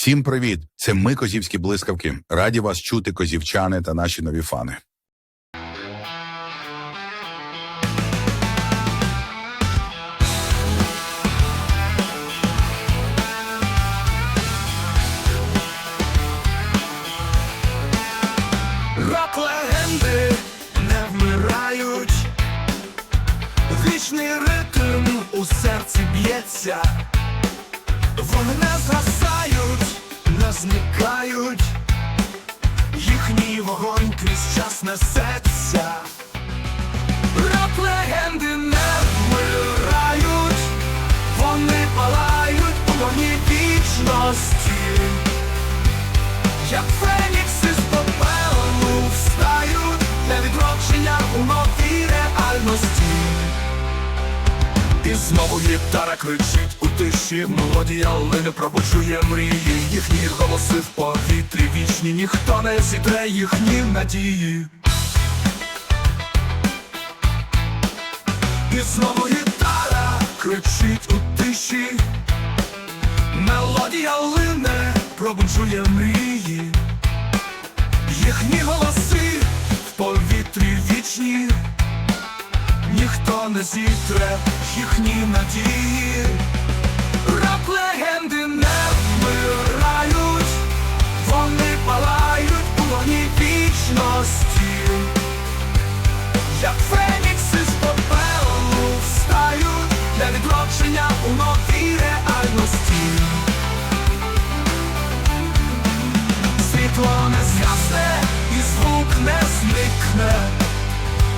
Всім привіт! Це ми, козівські блискавки. Раді вас чути, козівчани та наші нові фани. Рок легенди не вмирають, вічний ритм у серці б'ється, вони не згасають, зникають, їхній вогонь крізь час несеться. Рок легенди не вмирають, вони палають у вогні вічності. Як фенікси з попелу встають для відродження у новій реальності. Знову гітара кричить у тиші, мелодія лине пробуджує мрії, їхні голоси в повітрі вічні, ніхто не зітре їхні надії. І знову гітара кричить у тиші, Мелодія лине, пробуджує мрії, їхні голоси в повітрі вічні, не зітре їхні надії, рок легенди не вмирають, вони палають у вогні вічності, як фенікси з попелу встають для відродження у новій реальності. Світло не згасне і звук не зникне,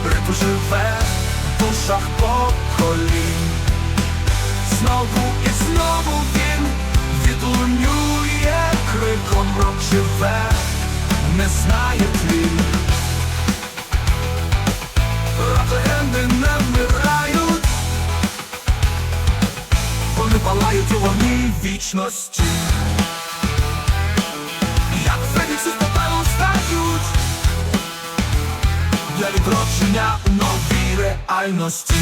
ритм живе. в душах поколінь. Знову і знову він відлунює криком рок живе, не знає. Рок легенди не вмирають, вони палають у вогні вічності. Для відродження у новій реальності